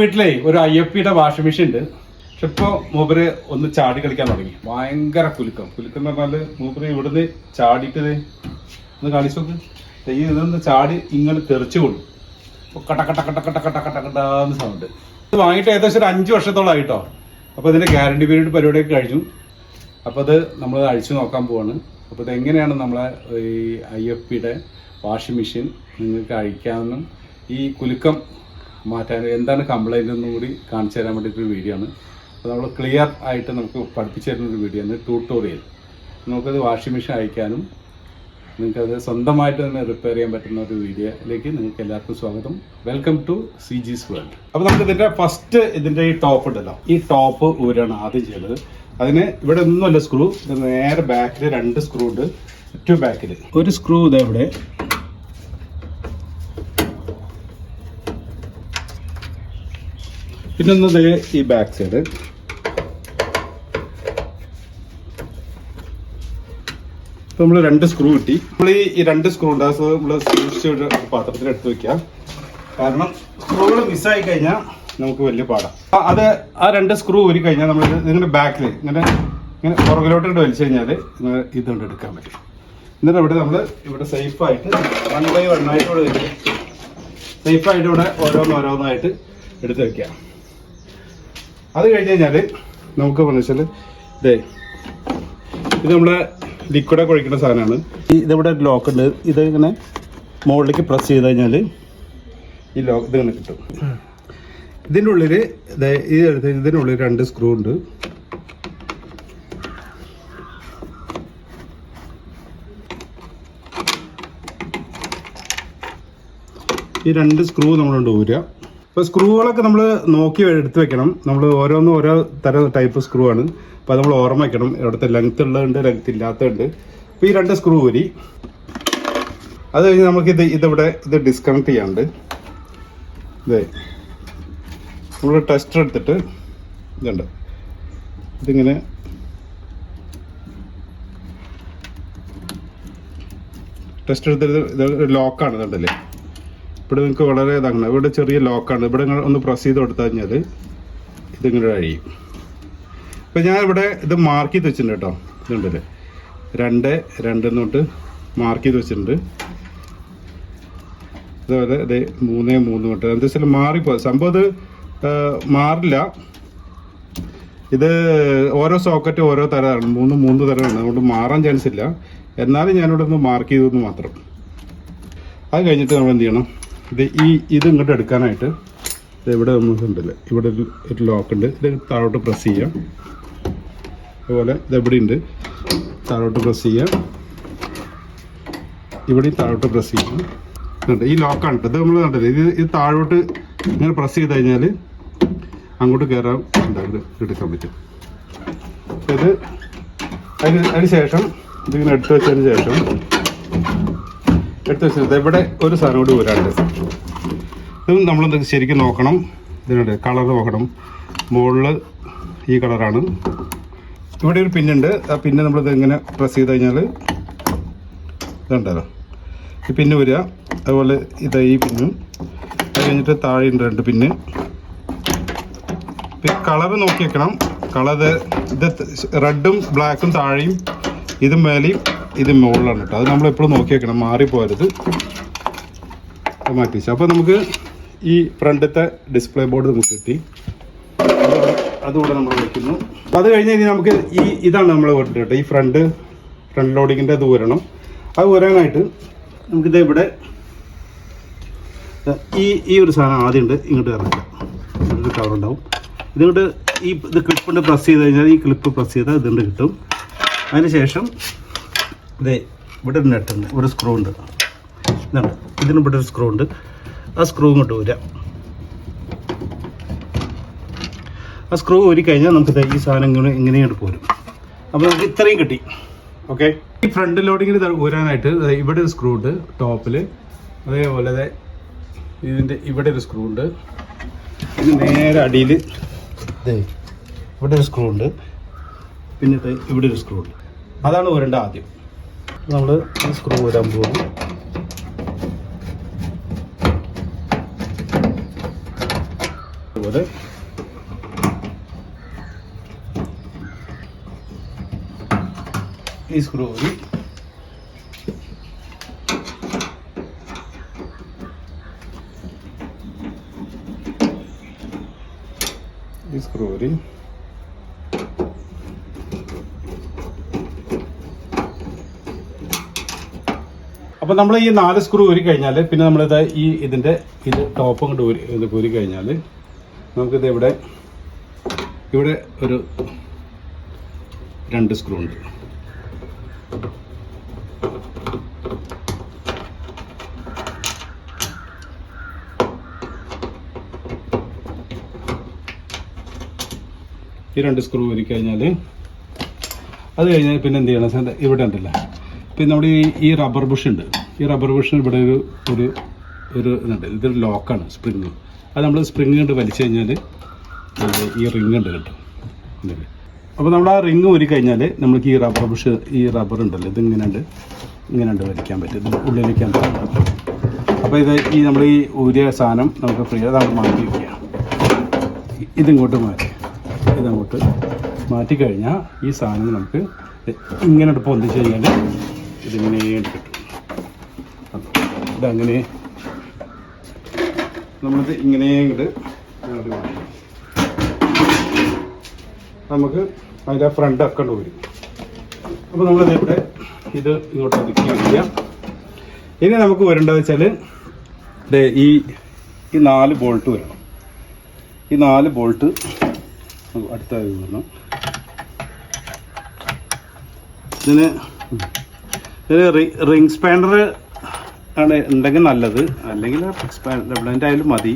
വീട്ടിലേ ഒരു I F പിയുടെ വാഷിംഗ് മെഷീൻ ഉണ്ട്. പക്ഷെ ഇപ്പോൾ മൂപ്പര് ഒന്ന് ചാടി കളിക്കാൻ തുടങ്ങി. ഭയങ്കര കുലുക്കം. കുലുക്കം എന്ന് പറഞ്ഞാൽ മൂപ്പര് ഇവിടുന്ന് ചാടിയിട്ട് ഒന്ന് കാണിച്ചു നോക്ക്. ഈ ഇതൊന്ന് ചാടി ഇങ്ങനെ തെറിച്ചു കൊണ്ടു അപ്പോൾ കട്ട കട്ട കട്ട കട്ട കട്ട കട്ട കട്ടാന്ന് സൗണ്ട് ഇത് വാങ്ങിയിട്ട് ഏകദേശം ഒരു അഞ്ച് വർഷത്തോളമായിട്ടോ അപ്പോൾ ഇതിന്റെ ഗ്യാരണ്ടി പീരീഡ് പരിപാടിയൊക്കെ കഴിഞ്ഞു. അപ്പോൾ അത് നമ്മൾ അഴിച്ചു നോക്കാൻ പോവാണ്. അപ്പോൾ ഇത് എങ്ങനെയാണ് നമ്മളെ ഈ ഐ എഫ് പിയുടെ വാഷിംഗ് മെഷീൻ നിങ്ങൾക്ക് അഴിക്കാമെന്നും ഈ കുലുക്കം മാറ്റാൻ എന്താണ് കംപ്ലൈന്റ് എന്നും കൂടി കാണിച്ചു തരാൻ വേണ്ടിയിട്ടൊരു വീഡിയോ ആണ്. അപ്പോൾ നമ്മൾ ക്ലിയർ ആയിട്ട് നമുക്ക് പഠിപ്പിച്ചു തരുന്ന ഒരു വീഡിയോ ആണ് ട്യൂട്ടോറിയൽ നമുക്കത് വാഷിംഗ് മെഷീൻ അയക്കാനും നിങ്ങൾക്കത് സ്വന്തമായിട്ട് തന്നെ റിപ്പയർ ചെയ്യാൻ പറ്റുന്ന ഒരു വീഡിയോയിലേക്ക് നിങ്ങൾക്ക് എല്ലാവർക്കും സ്വാഗതം. വെൽക്കം ടു സി ജിസ് വേൾഡ് അപ്പോൾ നമുക്ക് ഇതിന്റെ ഫസ്റ്റ് ഇതിന്റെ ഈ ടോപ്പ് ഉണ്ടല്ലോ. ഈ ടോപ്പ് ഊരാണ് ആദ്യം ചെയ്തത് അതിന് ഇവിടെ ഒന്നുമല്ല സ്ക്രൂ നേരെ ബാക്കിൽ രണ്ട് സ്ക്രൂ ഉണ്ട്. ടു ബാക്കിൽ ഒരു സ്ക്രൂ ഇതാ ഇവിടെ പിന്നെ ഒന്ന് ഈ ബാക്ക് സൈഡ് ഇപ്പൊ നമ്മൾ രണ്ട് സ്ക്രൂ കിട്ടി. നമ്മൾ ഈ രണ്ട് സ്ക്രൂ ഉണ്ടാകുന്നത് നമ്മൾ സൂക്ഷിച്ച് പാത്രത്തിൽ എടുത്തു വെക്കാം കാരണം സ്ക്രൂകൾ മിസ്സായി കഴിഞ്ഞാൽ നമുക്ക് വലിയ പാടാണ് അത് ആ രണ്ട് സ്ക്രൂ ഊരി കഴിഞ്ഞാൽ നമ്മൾ നിങ്ങളുടെ ബാക്കിൽ ഇങ്ങനെ ഇങ്ങനെ പുറകിലോട്ട് വലിച്ചു കഴിഞ്ഞാൽ നിങ്ങൾ ഇതുകൊണ്ട് എടുക്കാൻ പറ്റും. എന്നിട്ട് ഇവിടെ നമ്മൾ ഇവിടെ സേഫ് ആയിട്ട് വൺ ബൈ വൺ ആയിട്ട് ഇവിടെ സേഫ് സേഫായിട്ട് ഇവിടെ ഓരോന്നോരോന്നായിട്ട് എടുത്ത് വെക്കാം അത് കഴിഞ്ഞ് കഴിഞ്ഞാൽ നമുക്ക് വെച്ചാൽ ഇതേ ഇത് നമ്മളെ ലിക്വിഡൊക്കെ ഒഴിക്കുന്ന സാധനമാണ്. ഇതിവിടെ ലോക്ക് ഉണ്ട്. ഇത് ഇങ്ങനെ മുകളിലേക്ക് പ്രസ് ചെയ്ത് കഴിഞ്ഞാൽ ഈ ലോക്ക് ഇത് ഇങ്ങനെ കിട്ടും. ഇതിന്റെ ഉള്ളിൽ ഈ എടുത്ത് ഉള്ളിൽ രണ്ട് സ്ക്രൂ ഉണ്ട്. ഈ രണ്ട് സ്ക്രൂ നമ്മളുണ്ട് ഊരുക ഇപ്പോൾ സ്ക്രൂകളൊക്കെ നമ്മൾ നോക്കി എടുത്ത് വെക്കണം. നമ്മൾ ഓരോന്നും ഓരോ തരം ടൈപ്പ് സ്ക്രൂ ആണ്. അപ്പോൾ നമ്മൾ ഓർമ്മ വെക്കണം. ഇവിടുത്തെ ലെങ്ത് ഉള്ളതുണ്ട് ലെങ്ത് ഇല്ലാത്തതുണ്ട്. അപ്പോൾ ഈ രണ്ട് സ്ക്രൂ ഊരി അത് കഴിഞ്ഞ് നമുക്ക് ഇത് ഇതിവിടെ ഇത് ഡിസ്കണക്ട് ചെയ്യാണ്ട് ഇതേ. നമ്മൾ ടെസ്റ്റർ എടുത്തിട്ട് ഇതുണ്ട്. ഇതിങ്ങനെ ടെസ്റ്റ് എടുത്തിട്ട് ഇത് ലോക്കാണ് ഇതുണ്ടല്ലേ? ഇവിടെ നിങ്ങൾക്ക് വളരെ ഇതാണ്. ഇവിടെ ചെറിയ ലോക്കാണ് ഇവിടെ ഒന്ന് പ്രസ് ചെയ്ത് കൊടുത്തു കഴിഞ്ഞാൽ ഇതിങ്ങനെ കഴിയും. ഇപ്പം ഞാൻ ഇവിടെ ഇത് മാർക്ക് ചെയ്ത് വെച്ചിട്ടുണ്ട് കേട്ടോ. ഇതുണ്ടല്ലേ? രണ്ട് രണ്ട് തൊട്ട് മാർക്ക് ചെയ്ത് വെച്ചിട്ടുണ്ട്. അതുപോലെ ഇത് മൂന്ന് മൂന്ന് തൊട്ട് എന്താ വെച്ചാൽ മാറിപ്പോ. സംഭവം ഇത് മാറില്ല. ഇത് ഓരോ സോക്കറ്റ് ഓരോ തരമാണ്. മൂന്ന് മൂന്ന് തരമാണ്. അതുകൊണ്ട് മാറാൻ ചാൻസ് ഇല്ല. എന്നാലും ഞാനിവിടെ ഒന്ന് മാർക്ക് ചെയ്തെന്ന് മാത്രം. അത് കഴിഞ്ഞിട്ട് നമ്മൾ എന്ത് ചെയ്യണം? ഇത് ഈ ഇത് ഇങ്ങോട്ട് എടുക്കാനായിട്ട് ഇത് ഇവിടെ ഉണ്ടല്ലേ ഇവിടെ ഒരു ലോക്ക് ഉണ്ട്. ഇത് താഴോട്ട് പ്രസ് ചെയ്യാം. അതുപോലെ ഇത് എവിടെ ഉണ്ട്. താഴോട്ട് പ്രസ് ചെയ്യാം. ഇവിടെയും താഴോട്ട് പ്രസ് ചെയ്യാം. ഈ ലോക്കാണ് ഇത് നമ്മൾ കണ്ടല്ലേ? ഇത് ഇത് താഴോട്ട് ഇങ്ങനെ പ്രസ് ചെയ്ത് കഴിഞ്ഞാൽ അങ്ങോട്ട് കയറാൻ ഇത് എടുക്കാൻ പറ്റും. ഇത് അതിന് അതിന് ശേഷം ഇതിങ്ങനെ എടുത്തു വെച്ചതിന് ശേഷം എടുത്ത് വെച്ചത്. ഇവിടെ ഒരു സാധനം കൂടി വരാണ്ട് ഇതും നമ്മൾ ശരിക്കും നോക്കണം. ഇതിനുണ്ട് കളർ നോക്കണം. മുകളിൽ ഈ കളറാണ്. ഇവിടെ ഒരു പിന്നുണ്ട്. ആ പിന്നെ നമ്മളിത് ഇങ്ങനെ പ്രസ് ചെയ്ത് കഴിഞ്ഞാൽ ഇതുണ്ടല്ലോ. ഈ പിന്ന് വരിക. അതുപോലെ ഇത് ഈ പിന്നും. അത് കഴിഞ്ഞിട്ട് താഴെ ഉണ്ട് രണ്ട് പിന്ന്. കളർ നോക്കി വെക്കണം. കളർ ഇത് റെഡും ബ്ലാക്കും താഴെയും ഇത് മേലെയും ഇത് മുകളിലാണ് കേട്ടോ. അത് നമ്മൾ എപ്പോഴും നോക്കി വെക്കണം മാറിപ്പോരുത് മാറ്റി വെച്ചു അപ്പോൾ നമുക്ക് ഈ ഫ്രണ്ടത്തെ ഡിസ്പ്ലേ ബോർഡ് നമുക്ക് കിട്ടി. അതുകൂടെ- നമ്മൾ വയ്ക്കുന്നു അത് കഴിഞ്ഞ് കഴിഞ്ഞാൽ നമുക്ക് ഈ ഇതാണ് നമ്മൾ വേണ്ടത് കേട്ടോ. ഈ ഫ്രണ്ട് ഫ്രണ്ട് ലോഡിങ്ങിന്റെ ദൂരണം അത് ഊരാനായിട്ട് നമുക്കിത് ഇവിടെ ഈ ഈ ഒരു സാധനം ആദ്യം ഉണ്ട് ഇങ്ങോട്ട് ഇറങ്ങില്ല ഒരു കവർ ഉണ്ടാവും. ഇതിങ്ങോട്ട് ഈ ഇത് ക്ലിപ്പ് കൊണ്ട് പ്രസ് ചെയ്ത് കഴിഞ്ഞാൽ ഈ ക്ലിപ്പ് പ്രസ് ചെയ്താൽ ഇതുകൊണ്ട് കിട്ടും. അതിന് ശേഷം ഇതേ ഇവിടെ ഒരു നെട്ടുണ്ട് ഒരു സ്ക്രൂ ഉണ്ട്. ഇതാണ് ഇതിന് ഇവിടെ ഒരു സ്ക്രൂ ഉണ്ട്. ആ സ്ക്രൂ ഇങ്ങോട്ട് വരാം ആ സ്ക്രൂ ഊരി കഴിഞ്ഞാൽ നമുക്ക് ഈ സാധനം ഇങ്ങനെ പോരും. അപ്പോൾ നമുക്ക് ഇത്രയും കിട്ടി. ഓക്കെ ഈ ഫ്രണ്ട് ലോഡിങ്ങിന് ഊരാനായിട്ട് ഇവിടെ ഒരു സ്ക്രൂ ഉണ്ട് ടോപ്പിൽ അതേപോലെ ഇതിന്റെ ഇവിടെ ഒരു സ്ക്രൂ ഉണ്ട്. ഇത് നേരെ അടിയിൽ ഇവിടെ ഒരു സ്ക്രൂ ഉണ്ട്. പിന്നെ ഇവിടെ ഒരു സ്ക്രൂ ഉണ്ട്. അതാണ് ഊരേണ്ട ആദ്യം. നമ്മൾ സ്ക്രൂ വരാൻ പോകും അതുപോലെ. ഈ സ്ക്രൂ ഊരി ഈ സ്ക്രൂ ഊരി അപ്പൊ നമ്മൾ ഈ നാല് സ്ക്രൂ ഊരി കഴിഞ്ഞാൽ പിന്നെ നമ്മളിത് ഈ ഇതിന്റെ ഇത് ടോപ്പ് കൊണ്ട് ഊരി ഇത് ഊരി കഴിഞ്ഞാൽ നമുക്കിത് ഇവിടെ ഇവിടെ ഒരു രണ്ട് സ്ക്രൂ ഉണ്ട്. ഈ രണ്ട് സ്ക്രൂ ഊരി കഴിഞ്ഞാൽ അത് കഴിഞ്ഞാൽ പിന്നെ എന്ത് ചെയ്യണം? ഇവിടെ ഉണ്ടല്ലോ? പിന്നെ നമ്മുടെ ഈ ഈ റബ്ബർ ബുഷ് ഉണ്ട്. ഈ റബ്ബർ ബുഷിന് ഇവിടെ ഒരു ഒരു ഒരു ഇതുണ്ട്. ഇതൊരു ലോക്കാണ് സ്പ്രിങ് അത് നമ്മൾ സ്പ്രിങ് കൊണ്ട് വലിച്ചു കഴിഞ്ഞാൽ ഈ റിങ് ഉണ്ട് കേട്ടോ. അപ്പോൾ നമ്മൾ ആ റിങ് ഊരി കഴിഞ്ഞാൽ നമുക്ക് ഈ റബ്ബർ ബുഷ് ഈ റബ്ബർ ഉണ്ടല്ലോ ഇത് ഇങ്ങനെ ഉണ്ട് ഇങ്ങനെ ഉണ്ട് വലിക്കാൻ പറ്റും. ഇത് ഉള്ളിലേക്കാൻ പറ്റും അപ്പോൾ ഇത് ഈ നമ്മൾ ഈ ഊരിയ സാധനം നമുക്ക് ഫ്രീ അതാണ് മാറ്റി വയ്ക്കുക ഇതിങ്ങോട്ട് മാറ്റി. ഇതങ്ങോട്ട് മാറ്റിക്കഴിഞ്ഞാൽ ഈ സാധനം നമുക്ക് ഇങ്ങനെ പൊന്തിച്ച് കഴിഞ്ഞാൽ ഇതിങ്ങനെ കിട്ടും ഇതങ്ങനെ നമ്മളിത് ഇങ്ങനെ ഇങ്ങോട്ട്. നമുക്ക് അതിന്റെ ഫ്രണ്ട് അക്കണ്ട് വരും അപ്പോൾ നമ്മൾ ഇവിടെ ഇത് ഇങ്ങോട്ട് ഒതുക്കി വയ്ക്കാം ഇനി നമുക്ക് വരേണ്ടത് വെച്ചാൽ ഈ ഈ നാല് ബോൾട്ട് വരണം. ഈ നാല് ബോൾട്ട് അടുത്തായി വരണം. ഇതിന് ഇതിന് റിംഗ് സ്പാൻഡർ ആണ് ഉണ്ടെങ്കിൽ നല്ലത്. അല്ലെങ്കിൽ ഡബ്ലന്റ് ആയാലും മതി.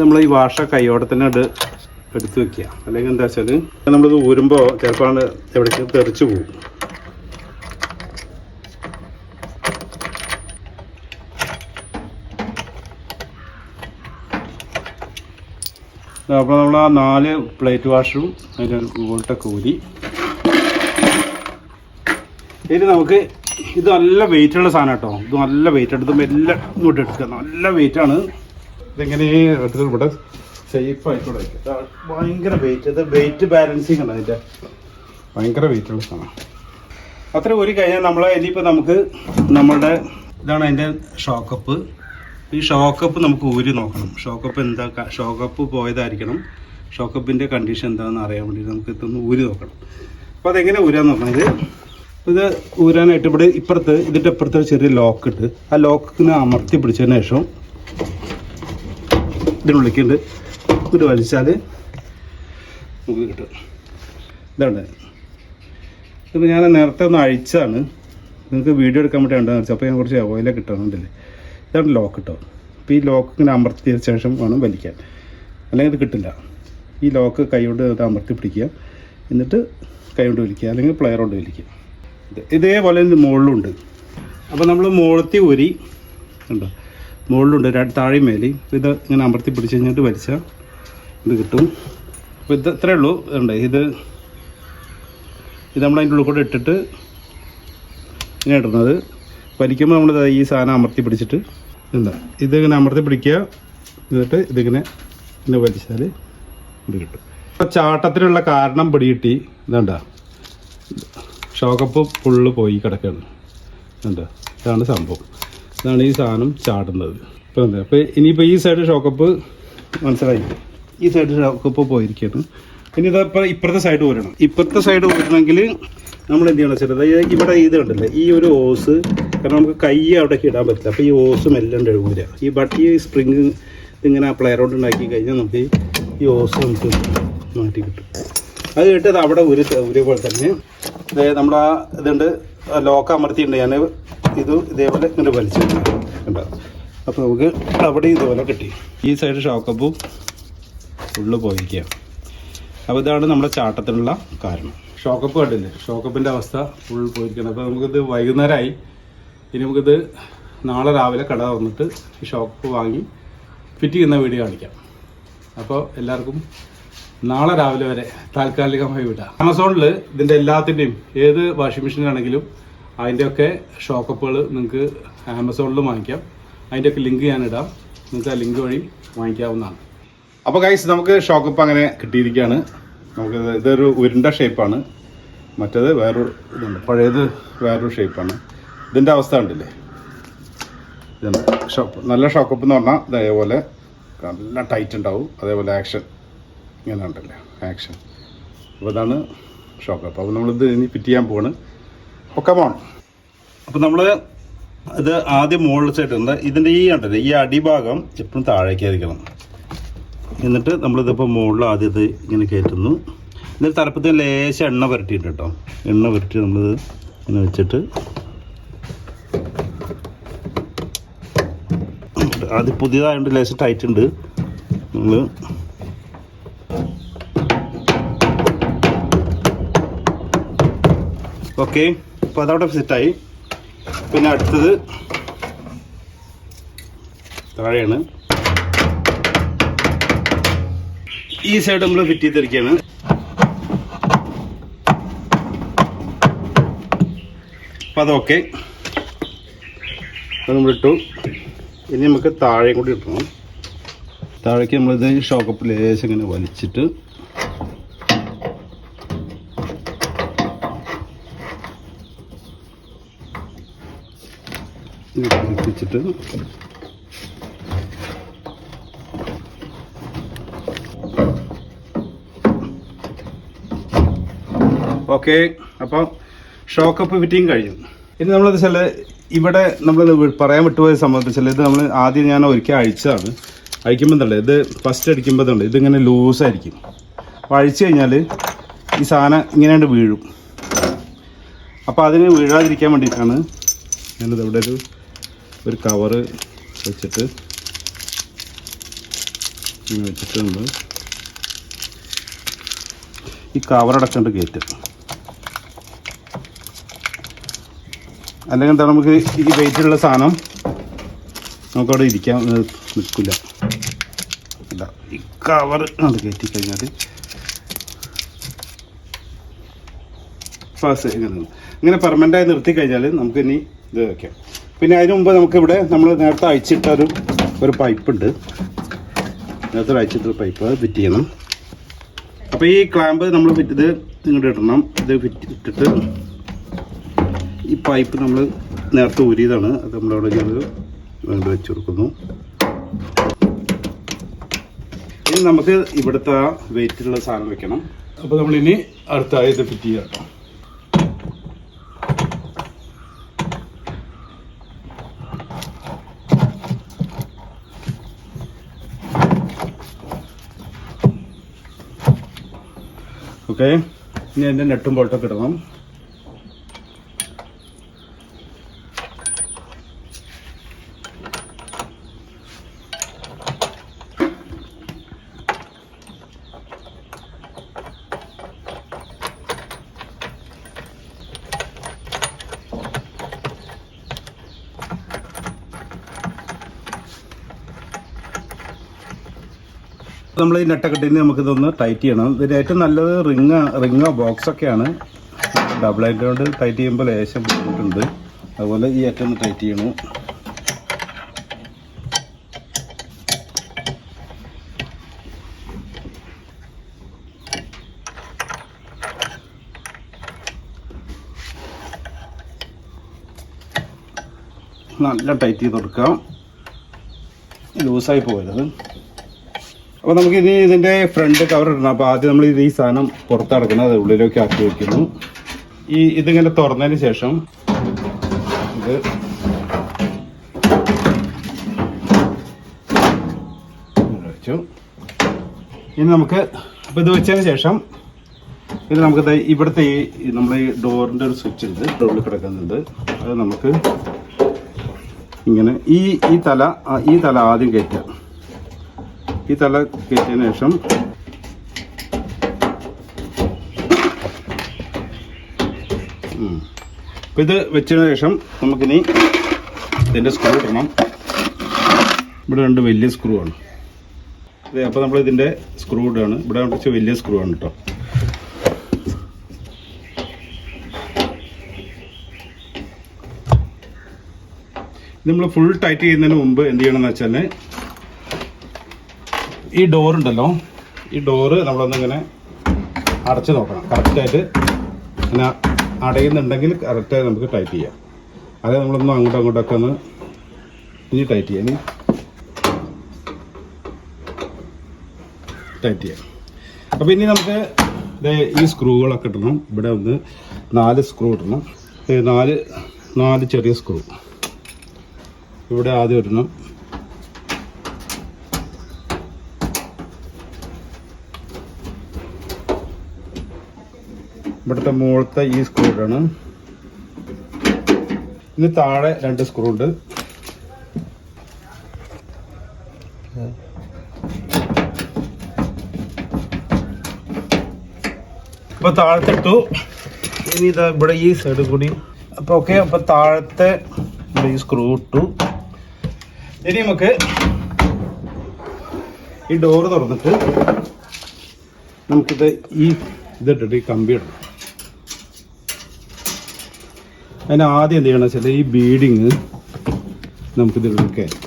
നമ്മൾ ഈ വാഷ കൈയോടെ തന്നെ അത് എടുത്ത് വെക്കുക. അല്ലെങ്കിൽ എന്താ വെച്ചാൽ നമ്മളിത് ഊരുമ്പോൾ ചിലപ്പോൾ എവിടേക്കും തെറിച്ച് പോകും അപ്പോൾ നമ്മൾ ആ നാല് പ്ലേറ്റ് വാഷും അതിന്റെ വോൾട്ടൊക്കെ ഊരി. ഇനി നമുക്ക് ഇത് നല്ല വെയിറ്റ് ഉള്ള സാധനം കേട്ടോ. ഇത് നല്ല വെയിറ്റ് എടുത്ത് മെല്ലെ ഇങ്ങോട്ട് എടുക്കുക. നല്ല വെയിറ്റ് ആണ്. ഇതിങ്ങനെ എടുത്തത് ഇവിടെ സേഫ്. ഇതാ ഭയങ്കര വെയിറ്റ് ഇത് വെയിറ്റ് ബാലൻസിങ് ആണ് അതിന്റെ ഭയങ്കര വെയിറ്റ് ഉള്ള സാധനം. അത്ര ഒരു കഴിഞ്ഞാൽ നമ്മൾ ഇനിയിപ്പോൾ നമുക്ക് നമ്മളുടെ ഇതാണ് അതിന്റെ ഷോക്കപ്പ് ഈ ഷോക്കപ്പ് നമുക്ക് ഊരി നോക്കണം. ഷോക്കപ്പ് എന്താ ഷോക്കപ്പ് പോയതായിരിക്കണം. ഷോക്കപ്പിന്റെ കണ്ടീഷൻ എന്താണെന്ന് അറിയാൻ വേണ്ടി നമുക്ക് ഇതൊന്ന് ഊരി നോക്കണം. അപ്പോൾ അതെങ്ങനെ ഊരാന്ന് പറഞ്ഞാൽ ഇത് ഊരാനായിട്ട് ഇവിടെ ഇപ്പുറത്ത് ഇതിന്റെ ഇപ്പുറത്ത് ഒരു ചെറിയ ലോക്ക് ഇട്ട് ആ ലോക്കിന് അമർത്തി പിടിച്ചതിന് ശേഷം ഇതിനുള്ളിക്കുണ്ട് ഇത് വലിച്ചാൽ നമുക്ക് കിട്ടും. ഇതാണ്. ഇതിപ്പോൾ ഞാൻ നേരത്തെ ഒന്ന് അഴിച്ചാണ് നിങ്ങൾക്ക് വീഡിയോ എടുക്കാൻ വേണ്ടി വെച്ചാൽ അപ്പോൾ ഞാൻ കുറച്ച് ഓയിലൊക്കെ കിട്ടണമെന്നില്ലേ ഇതാണ് ലോക്ക് കേട്ടോ അപ്പോൾ ഈ ലോക്ക് ഇങ്ങനെ അമർത്തിയ ശേഷം വേണം വലിക്കാൻ. അല്ലെങ്കിൽ അത് കിട്ടില്ല. ഈ ലോക്ക് കൈ കൊണ്ട് ഇത് അമർത്തി പിടിക്കുക. എന്നിട്ട് കൈ കൊണ്ട് വലിക്കുക. അല്ലെങ്കിൽ പ്ലെയർ കൊണ്ട് വലിക്കുക. ഇത് ഇതേപോലെ ഇത് മുകളിലുണ്ട്. അപ്പോൾ നമ്മൾ മുകളത്തി ഊരി ഉണ്ടോ മുകളിലുണ്ട്. രണ്ട് താഴെയും മേലെയും. ഇത് ഇങ്ങനെ അമർത്തി പിടിച്ച് കഴിഞ്ഞിട്ട് വലിച്ചാൽ ഇത് കിട്ടും. അപ്പോൾ ഇത് ഇത്രയേ ഉള്ളൂ. ഉണ്ട് ഇത് ഇത് നമ്മൾ അതിന്റെ ഉള്ളിൽ കൂടെ ഇട്ടിട്ട് ഇങ്ങനെ ഇടുന്നത് വലിക്കുമ്പോൾ നമ്മൾ ഈ സാധനം അമർത്തി പിടിച്ചിട്ട് എന്താ ഇതിങ്ങനെ അമർത്തി പിടിക്കുക. എന്നിട്ട് ഇതിങ്ങനെ ഇങ്ങനെ വലിച്ചാൽ ഇത് കിട്ടും. അപ്പോൾ ചാട്ടത്തിനുള്ള കാരണം പിടികിട്ടി. ഇതണ്ട. ഷോക്കപ്പ് ഫുള്ള് പോയി കിടക്കുകയാണ്. എന്താ ഇതാണ് സംഭവം. ഇതാണ് ഈ സാധനം ചാടുന്നത്. ഇപ്പോൾ എന്താ അപ്പോൾ ഇനിയിപ്പോൾ ഈ സൈഡ് ഷോക്കപ്പ് മനസ്സിലായി. ഈ സൈഡ് ഷോക്കപ്പ് പോയിരിക്കുന്നു ഇനി ഇപ്പം ഇപ്പുറത്തെ സൈഡ് ഊരണം. ഇപ്പുറത്തെ സൈഡ് ഊരണമെങ്കിൽ നമ്മൾ എന്ത് ചെയ്യണം വെച്ചാൽ ഇവിടെ ഇത് കണ്ടല്ലേ ഈ ഒരു ഓസ് കാരണം നമുക്ക് കൈ അവിടേക്ക് ഇടാൻ പറ്റില്ല. അപ്പോൾ ഈ ഓസ് മെല്ലെ ഊരുക ഈ ബട്ടി സ്പ്രിങ് ഇങ്ങനെ പ്ലെയറോട് ഉണ്ടാക്കി കഴിഞ്ഞാൽ നമുക്ക് ഈ- ഈ ഓസ് നമുക്ക് മാറ്റി കിട്ടും. അത് കേട്ടത് അവിടെ ഒരു ഒരുപോലെ തന്നെ. അതായത് നമ്മുടെ ആ ഇതുണ്ട് ലോക്ക് അമർത്തിയിട്ടുണ്ട്. ഞാൻ ഇത് ഇതേപോലെ ഇങ്ങനെ വലിച്ചു കണ്ടോ? അപ്പോൾ നമുക്ക് അവിടെ ഇതുപോലെ കിട്ടി. ഈ സൈഡ് ഷോക്കപ്പും ഫുള്ള് പോയിരിക്കുക അപ്പോൾ ഇതാണ് നമ്മുടെ ചാട്ടത്തിനുള്ള കാരണം. ഷോക്കപ്പ് കണ്ടില്ലേ? ഷോക്കപ്പിന്റെ അവസ്ഥ ഫുൾ പോയിരിക്കണം അപ്പോൾ നമുക്കിത് വൈകുന്നേരമായി ഇനി നമുക്കിത് നാളെ രാവിലെ കട വന്നിട്ട് ഈ ഷോപ്പ് വാങ്ങി ഫിറ്റ് ചെയ്യുന്ന വീഡിയോ കാണിക്കാം. അപ്പോൾ എല്ലാവർക്കും നാളെ രാവിലെ വരെ താൽക്കാലികമായി വിടാം. ആമസോണിൽ ഇതിന്റെ എല്ലാത്തിന്റെയും ഏത് വാഷിംഗ് മെഷീനാണെങ്കിലും അതിന്റെയൊക്കെ ഷോക്കപ്പുകൾ നിങ്ങൾക്ക് ആമസോണിൽ വാങ്ങിക്കാം. അതിന്റെയൊക്കെ ലിങ്ക് ഞാൻ ഇടാം. നിങ്ങൾക്ക് ആ ലിങ്ക് വഴി വാങ്ങിക്കാവുന്നതാണ്. അപ്പോൾ കൈസ് നമുക്ക് ഷോക്കപ്പ് അങ്ങനെ കിട്ടിയിരിക്കുകയാണ്. നമുക്ക് ഇതൊരു ഉരുണ്ട ഷേപ്പാണ് മറ്റേത് വേറൊരു ഇതുണ്ട്. പഴയത് വേറൊരു ഷേപ്പാണ് ഇതിന്റെ അവസ്ഥ കണ്ടില്ലേ? ഇതുണ്ട് ഷോപ്പ് നല്ല ഷോക്കപ്പ് എന്ന് പറഞ്ഞാൽ ഇതേപോലെ നല്ല ടൈറ്റ് ഉണ്ടാവും. അതേപോലെ ആക്ഷൻ ഇങ്ങനെ ഉണ്ടല്ലേ ആക്ഷൻ അപ്പോൾ ഇതാണ് ഷോക്കപ്പ്. അപ്പോൾ നമ്മളിത് ഇനി ഫിറ്റ് ചെയ്യാൻ പോവാണ്. ഒക്കെ പോകണം അപ്പോൾ നമ്മൾ ഇത് ആദ്യം മുകളിൽ സൈഡ് ഉണ്ട് ഇതിന്റെ ഈ ഉണ്ടല്ലേ ഈ അടിഭാഗം എപ്പോഴും താഴേക്കായിരിക്കണം എന്നിട്ട് നമ്മളിതിപ്പോൾ മുകളിൽ ആദ്യം ഇങ്ങനെ കയറ്റുന്നു. എന്നിട്ട് തലപ്പത്തിന് ലേശം എണ്ണ പുരട്ടിയിട്ട് കേട്ടോ. എണ്ണ പുരട്ടി നമ്മളിത് ഇങ്ങനെ വെച്ചിട്ട് ആദ്യം പുതിയതായതുകൊണ്ട് ലേശം ടൈറ്റ് ഉണ്ട് നമ്മൾ ഓക്കെ അപ്പോൾ അതവിടെ സെറ്റായി. പിന്നെ അടുത്തത് താഴെയാണ്. ഈ സൈഡ് നമ്മൾ ഫിറ്റ് ചെയ്തിരിക്കുകയാണ്. അപ്പോൾ അതൊക്കെ. അത് നമ്മൾ ഇട്ടു ഇനി നമുക്ക് താഴെ കൂടി ഇട്ടണം താഴേക്ക് നമ്മളിത് ഷോക്കപ്പ് ലേശം ഇങ്ങനെ വലിച്ചിട്ട് വെച്ചിട്ട് ഓക്കെ അപ്പോൾ ഷോക്കപ്പ് വിറ്റിയും കഴിയും. ഇനി നമ്മളത് വെച്ചാൽ ഇവിടെ നമ്മൾ പറയാൻ വിട്ടുപോയ സംബന്ധിച്ചാൽ ഇത് നമ്മൾ ആദ്യം ഞാൻ ഒരിക്കൽ അഴിച്ചതാണ്. അഴിക്കുമ്പോൾ ഇത് ഫസ്റ്റ് അടിക്കുമ്പോൾ തന്നെ ഇതിങ്ങനെ ലൂസായിരിക്കും അപ്പോൾ അഴിച്ചു കഴിഞ്ഞാൽ ഈ സാധനം ഇങ്ങനെയാണ്ട് വീഴും. അപ്പോൾ അതിന് വീഴാതിരിക്കാൻ വേണ്ടിയിട്ടാണ് ഞാനിത് ഇവിടെ ഒരു ഒരു കവറ് വെച്ചിട്ട് വെച്ചിട്ടുണ്ട്. ഈ കവറടക്കേണ്ട കയറ്റും അല്ലെങ്കിൽ എന്താ നമുക്ക് ഈ വെയിറ്റുള്ള സാധനം നമുക്കവിടെ ഇരിക്കാൻ നിൽക്കില്ല. അല്ല ഈ കവർ അത് കയറ്റി കഴിഞ്ഞാൽ ഫാസ്റ്റ് ഇങ്ങനെ. ഇങ്ങനെ പെർമനന്റായി നിർത്തി കഴിഞ്ഞാൽ നമുക്ക് ഇനി ഇത് വയ്ക്കാം പിന്നെ അതിന് മുമ്പ് നമുക്കിവിടെ നമ്മൾ നേരത്തെ അയച്ചിട്ട ഒരു ഒരു പൈപ്പ് ഉണ്ട്. നേരത്തെ അയച്ചിട്ടൊരു പൈപ്പ് അത് ഫിറ്റ് ചെയ്യണം. അപ്പോൾ ഈ ക്ലാമ്പ് നമ്മൾ ഫിറ്റ് ഇത് ഇങ്ങോട്ട് ഇടണം. ഇത് ഫിറ്റ് ഇട്ടിട്ട് ഈ പൈപ്പ് നമ്മൾ നേരത്തെ ഊരിയതാണ്. അത് നമ്മളവിടെ ഞങ്ങൾ വേണ്ട വെച്ച് കൊടുക്കുന്നു. ഇനി നമുക്ക് ഇവിടുത്തെ വെയിറ്റുള്ള സാധനം വെക്കണം. അപ്പോൾ നമ്മളിനി അടുത്ത ഇത് ഫിറ്റ് ചെയ്യാം ഓക്കെ ഇനി എന്റെ നെട്ടും ബോൾട്ടൊക്കെ ഇടണം. ഈ നമുക്ക് നമുക്കിതൊന്ന് ടൈറ്റ് ചെയ്യണം. ഇതിന് ഏറ്റവും നല്ലത് റിങ് റിങ്ങോ ബോക്സ് ഒക്കെയാണ്. ഡബിൾ ആയിട്ട് കൊണ്ട് ടൈറ്റ് ചെയ്യുമ്പോൾ ലേശം ബുദ്ധിമുട്ടുണ്ട്. അതുപോലെ ഈ ഏറ്റവും ടൈറ്റ് ചെയ്യണം. നല്ല ടൈറ്റ് ചെയ്ത് കൊടുക്കാം. ലൂസായി പോകരുത് അപ്പോൾ നമുക്ക് ഇനി ഇതിന്റെ ഫ്രണ്ട് കവർ ഇടണം. അപ്പോൾ ആദ്യം നമ്മൾ ഇത് ഈ സാധനം പുറത്തടക്കണം അത് ഉള്ളിലേക്ക് ആക്കി വെക്കുന്നു. ഈ ഇതിങ്ങനെ തുറന്നതിന് ശേഷം ഇത് വെച്ചു. ഇനി നമുക്ക് അപ്പോൾ ഇത് വെച്ചതിന് ശേഷം ഇത് നമുക്ക് ഇവിടുത്തെ ഈ നമ്മൾ ഈ ഡോറിന്റെ ഒരു സ്വിച്ച് ഉണ്ട്. ഡോറിൽ കിടക്കുന്നുണ്ട്. അത് നമുക്ക് ഇങ്ങനെ ഈ ഈ തല ഈ തല ആദ്യം കയറ്റുക. ഈ തല കയറ്റിയതിന് ശേഷം ഉം. അപ്പൊ ഇത് വെച്ചതിന് ശേഷം നമുക്കിനി ഇതിന്റെ സ്ക്രൂ ഇടണം. ഇവിടെ രണ്ട് വലിയ സ്ക്രൂ ആണ്. അതെ അപ്പോൾ നമ്മൾ ഇതിന്റെ സ്ക്രൂ ഇടുകയാണ്. ഇവിടെ കുറച്ച് വലിയ സ്ക്രൂ ആണ് കേട്ടോ നമ്മൾ ഫുൾ ടൈറ്റ് ചെയ്യുന്നതിന് മുമ്പ് എന്ത് ചെയ്യണമെന്ന് വെച്ചാൽ ഈ ഡോർ ഉണ്ടല്ലോ ഈ ഡോറ് നമ്മളൊന്നിങ്ങനെ അടച്ചു നോക്കണം. കറക്റ്റായിട്ട് ഇങ്ങനെ അടയുന്നുണ്ടെങ്കിൽ കറക്റ്റായി നമുക്ക് ടൈറ്റ് ചെയ്യാം. അതെ നമ്മളൊന്നും അങ്ങോട്ടും അങ്ങോട്ടൊക്കെ ഒന്ന് ഇനി ടൈറ്റ് ചെയ്യാം. ടൈറ്റ് ചെയ്യാം. അപ്പോൾ ഇനി നമുക്ക് ഈ സ്ക്രൂകളൊക്കെ ഇടണം. ഇവിടെ ഒന്ന് നാല് സ്ക്രൂ ഇടണം. നാല് നാല് ചെറിയ സ്ക്രൂ ഇവിടെ ആദ്യം ഇടണം. ഇവിടുത്തെ മുകളത്തെ ഈ സ്ക്രൂ ഇടണം ഇനി താഴെ രണ്ട് സ്ക്രൂ ഉണ്ട് ഇപ്പൊ താഴത്തിട്ടു ഇനി ഇതാ ഇവിടെ ഈ സൈഡ് കൂടി. അപ്പൊ ഓക്കെ അപ്പൊ താഴത്തെ ഈ സ്ക്രൂ ഇട്ടു. ഇനി നമുക്ക് ഈ ഡോറ് തുറന്നിട്ട് നമുക്കിത് ഈ ഇതിട്ടിട്ട് ഈ കമ്പി ഇടണം. അതിന് ആദ്യം എന്ത് ചെയ്യണം വെച്ചാൽ ഈ ബീഡിങ് നമുക്കിത് കയറ്റാം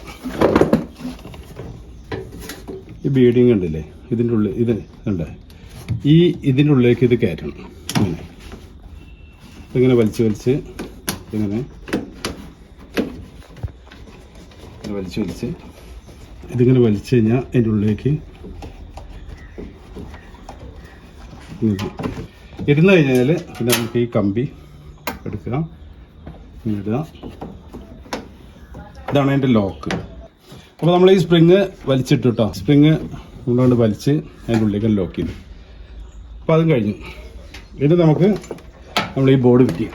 ഈ ബീഡിങ് ഉണ്ടല്ലേ? ഇതിന്റെ ഉള്ളിൽ ഇത് ഉണ്ട് ഈ ഇതിന്റെ ഉള്ളിലേക്ക് ഇത് കയറ്റണം. ഇങ്ങനെ. ഇതിങ്ങനെ വലിച്ച് വലിച്ച് ഇങ്ങനെ. ഇങ്ങനെ വലിച്ച് വലിച്ച്. ഇതിങ്ങനെ വലിച്ചു കഴിഞ്ഞാൽ അതിന്റെ ഉള്ളിലേക്ക് ഇങ്ങനെ ഇരുന്ന് കഴിഞ്ഞാൽ പിന്നെ നമുക്ക് ഈ കമ്പി ഇങ്ങനെ ഇടുക. ഇതാണ് അതിന്റെ ലോക്ക്. അപ്പോൾ നമ്മൾ ഈ സ്പ്രിങ് വലിച്ചിട്ടു കേട്ടോ സ്പ്രിങ് നമ്മളോട് വലിച്ച് അതിന്റെ ഉള്ളിലേക്ക് ലോക്ക് ചെയ്തു. അപ്പോൾ അതും കഴിഞ്ഞു. ഇത് നമുക്ക് നമ്മൾ ഈ ബോർഡ് വിറ്റ്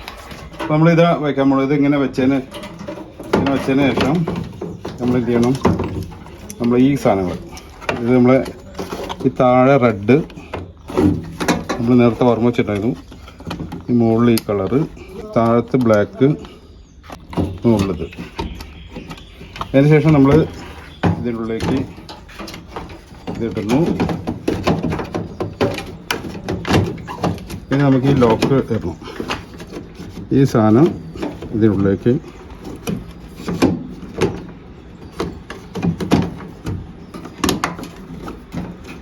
അപ്പോൾ നമ്മളിത് വയ്ക്കാം നമ്മളിത് ഇങ്ങനെ വെച്ചതിന് ഇങ്ങനെ വെച്ചതിന് ശേഷം നമ്മൾ എന്ത് ചെയ്യണം? നമ്മൾ ഈ സാധനങ്ങൾ ഇത് നമ്മൾ ഈ താഴെ റെഡ് നമ്മൾ നേരത്തെ ഓർമ്മ വെച്ചിട്ടുണ്ടായിരുന്നു. ഈ മുകളിൽ ഈ കളറ് താഴത്ത് ബ്ലാക്ക് മുകളിലത് അതിന് ശേഷം നമ്മൾ ഇതിനുള്ളിലേക്ക് ഇതിട്ടുന്നു പിന്നെ നമുക്ക് ഈ ലോക്ക് ഇടണം. ഈ സാധനം ഇതിനുള്ളിലേക്ക്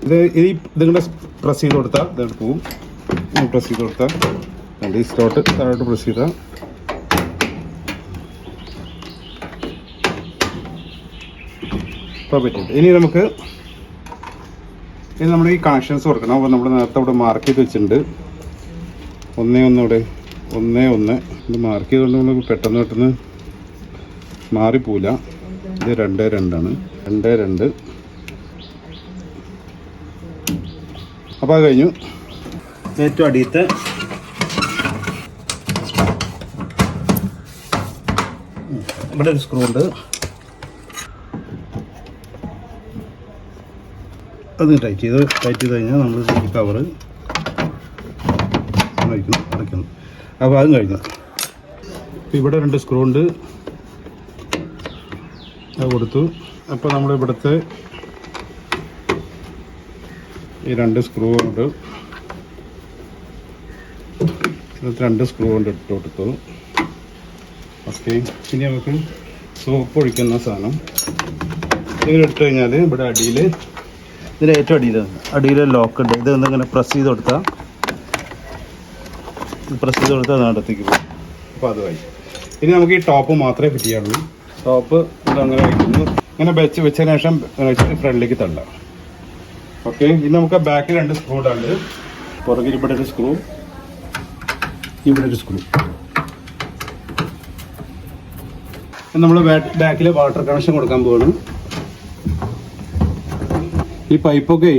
ഇത് ഈ ഇതിങ്ങനെ പ്രസ് ചെയ്ത് കൊടുത്താൽ ഇതെടുത്ത് പോവും. പ്രസ് ചെയ്ത് കൊടുത്താൽ ഈ സ്ലോട്ട് താഴോട്ട് പ്രസ് ചെയ്താൽ ഇപ്പോൾ ഇനി നമുക്ക് ഇനി നമ്മൾ ഈ കണക്ഷൻസ് കൊടുക്കണം. അപ്പോൾ നമ്മൾ നേരത്തെ അവിടെ മാർക്ക് ചെയ്ത് വെച്ചിട്ടുണ്ട്. ഒന്നേ ഒന്ന് ഇവിടെ. ഒന്നേ ഒന്ന്. ഇത് മാർക്ക് ചെയ്തുകൊണ്ട് നമുക്ക് പെട്ടെന്ന് പെട്ടെന്ന് മാറിപ്പോവില്ല. ഇത് രണ്ട് രണ്ടാണ്. രണ്ട് രണ്ട്. അപ്പോൾ അത് കഴിഞ്ഞു. ഏറ്റവും അടിയത്തെ. ഇവിടെ ഒരു സ്ക്രൂ ഉണ്ട്. അത് ടൈറ്റ് ചെയ്ത് ടൈറ്റ് ചെയ്ത് കഴിഞ്ഞാൽ നമ്മൾ ഈ കവറ് വയ്ക്കുന്നു അടയ്ക്കുന്നു അപ്പോൾ അതും കഴിഞ്ഞു. ഇവിടെ രണ്ട് സ്ക്രൂ ഉണ്ട്. അത് കൊടുത്തു. അപ്പോൾ നമ്മൾ ഇവിടുത്തെ ഈ രണ്ട് സ്ക്രൂ ഉണ്ട് ഇതിനകത്ത് രണ്ട് സ്ക്രൂ കൊണ്ട് ഇട്ട് കൊടുത്തു. ഓക്കെ ഇനി നമുക്ക് സോപ്പ് ഒഴിക്കുന്ന സാധനം. ഇട്ട് കഴിഞ്ഞാൽ ഇവിടെ അടിയിൽ ഇതിന് ഏറ്റവും അടിയിൽ അടിയിൽ ലോക്ക് ഉണ്ട്. ഇത് ഇങ്ങനെ പ്രസ് ചെയ്ത് കൊടുത്താൽ പ്രസ് ചെയ്ത് കൊടുത്താൽ നടത്തേക്ക് പോകും. അപ്പോൾ അതുമായി ഇനി നമുക്ക് ഈ ടോപ്പ് മാത്രമേ ഫിറ്റ് ചെയ്യാനുള്ളൂ ടോപ്പ് അങ്ങനെ വയ്ക്കുന്നു ഇങ്ങനെ വെച്ച് വെച്ചതിന് ശേഷം ഫ്രണ്ടിലേക്ക് തള്ളാം. ഓക്കെ ഇനി നമുക്ക് ബാക്കിൽ രണ്ട് സ്ക്രൂ ഉണ്ട്. പുറകിൽ ഇവിടെ ഒരു സ്ക്രൂ ഇവിടെ ഒരു സ്ക്രൂ നമ്മൾ ബാക്കിൽ വാട്ടർ കണക്ഷൻ കൊടുക്കാൻ പോവാണ്. ഈ പൈപ്പൊക്കെ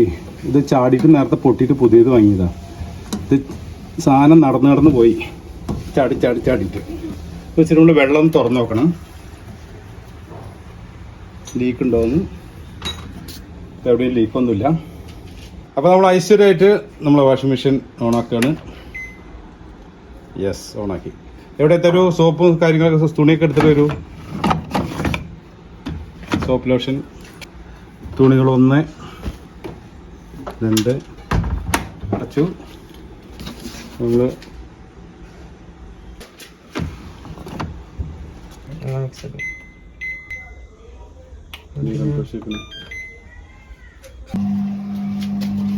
ഇത് ചാടിയിട്ട് നേരത്തെ പൊട്ടിയിട്ട് പുതിയത് വാങ്ങിയതാ. ഇത് സാധനം നടന്നു നടന്ന് പോയി. ചാടി ചാടി ചാടിയിട്ട്. വെച്ചിട്ട് വെള്ളം വെള്ളം തുറന്നു നോക്കണം. ലീക്ക് ഉണ്ടോയെന്ന് എവിടെയും ലീക്കൊന്നുമില്ല അപ്പോൾ നമ്മൾ ഐശ്വര്യമായിട്ട് നമ്മൾ വാഷിംഗ് മെഷീൻ ഓണാക്കുകയാണ് യെസ് ഓണാക്കി. എവിടെത്തെ ഒരു സോപ്പും കാര്യങ്ങളൊക്കെ തുണിയൊക്കെ എടുത്തിട്ട് വരൂ. സോപ്പ് ലോഷൻ തുണികൾ ഒന്ന് രണ്ട്. അടച്ചു. നമ്മൾ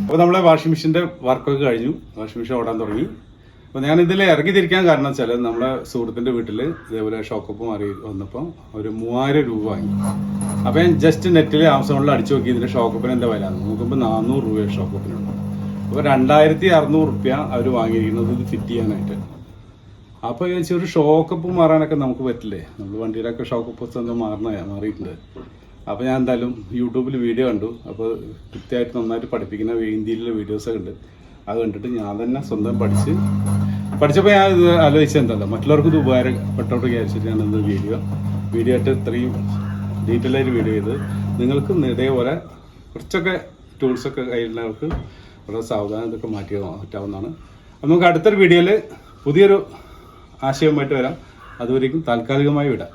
അപ്പോൾ നമ്മളെ വാഷിംഗ് മെഷീന്റെ വർക്കൊക്കെ കഴിഞ്ഞു. വാഷിംഗ് മെഷീൻ ഓടാൻ തുടങ്ങി. അപ്പോൾ ഞാൻ ഇതിൽ ഇറങ്ങി തിരിക്കാൻ കാരണം വെച്ചാൽ നമ്മുടെ സുഹൃത്തിന്റെ വീട്ടിൽ ഇതേപോലെ ഷോക്കപ്പ് മാറി വന്നപ്പോൾ ഒരു മൂവായിരം രൂപ വാങ്ങി. അപ്പോൾ ഞാൻ ജസ്റ്റ് നെറ്റിൽ ആമസോണിൽ അടിച്ചു നോക്കി ഇതിന്റെ ഷോക്കപ്പിന് എന്താ വില നോക്കുമ്പോൾ നാനൂറ് രൂപ ഷോക്കപ്പിനുണ്ട് അപ്പോൾ രണ്ടായിരത്തി അറുന്നൂറ് റുപ്യ അവർ വാങ്ങിയിരിക്കുന്നത് ഇത് ഫിറ്റ് ചെയ്യാനായിട്ട്. അപ്പോൾ ചോദിച്ചാൽ ഒരു ഷോക്കപ്പ് മാറാനൊക്കെ നമുക്ക് പറ്റില്ലേ? നമ്മൾ വണ്ടിയിലൊക്കെ ഷോക്കപ്പ് എന്തോ മാറണ മാറിയിട്ടുണ്ട്. അപ്പോൾ ഞാൻ എന്തായാലും യൂട്യൂബിൽ വീഡിയോ കണ്ടു. അപ്പോൾ കൃത്യമായിട്ട് നന്നായിട്ട് പഠിപ്പിക്കുന്ന ഹിന്ദിയിലുള്ള വീഡിയോസൊക്കെ ഉണ്ട്. അത് കണ്ടിട്ട് ഞാൻ തന്നെ സ്വന്തം പഠിച്ച് പഠിച്ചപ്പോൾ ഞാൻ ഇത് ആലോചിച്ചെന്തല്ലോ മറ്റുള്ളവർക്ക് ഇത് ഉപകാരപ്പെട്ടോട്ട് വിചാരിച്ചിട്ട് ഞാൻ ഇന്ന് വീഡിയോ വീഡിയോ ആയിട്ട് ഇത്രയും ഡീറ്റെയിൽ ആയിട്ട് വീഡിയോ ചെയ്ത് നിങ്ങൾക്കും ഇതേപോലെ കുറച്ചൊക്കെ ടൂൾസൊക്കെ കയ്യിലുള്ളവർക്ക് വളരെ സാവധാനം ഇതൊക്കെ മാറ്റി മാറ്റാവുന്നതാണ്. നമുക്ക് അടുത്തൊരു വീഡിയോയിൽ പുതിയൊരു ആശയവുമായിട്ട് വരാം. അതുവരേക്കും താൽക്കാലികമായി വിടാം.